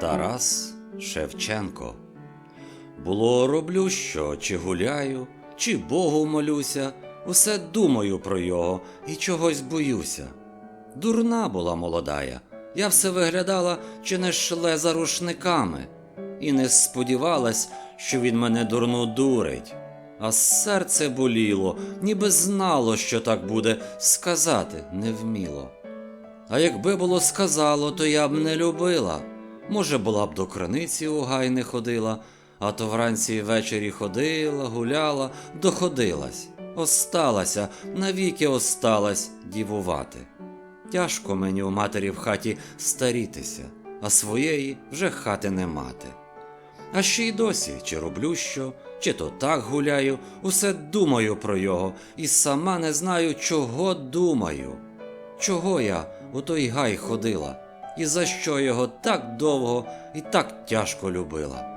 Тарас Шевченко. Було роблю що, чи гуляю, чи Богу молюся, усе думаю про його і чогось боюся. Дурна була молодая, я все виглядала, чи не шле за рушниками, і не сподівалась, що він мене дурну дурить. А серце боліло, ніби знало, що так буде, сказати не вміло. А якби було сказало, то я б не любила. Може, була б до криниці у гай не ходила, а то вранці й ввечері ходила, гуляла, доходилась, осталася, навіки осталась дівувати. Тяжко мені у матері в хаті старітися, а своєї вже хати не мати. А ще й досі, чи роблю що, чи то так гуляю, усе думаю про його, і сама не знаю, чого думаю. Чого я у той гай ходила, і за що його так довго і так тяжко любила.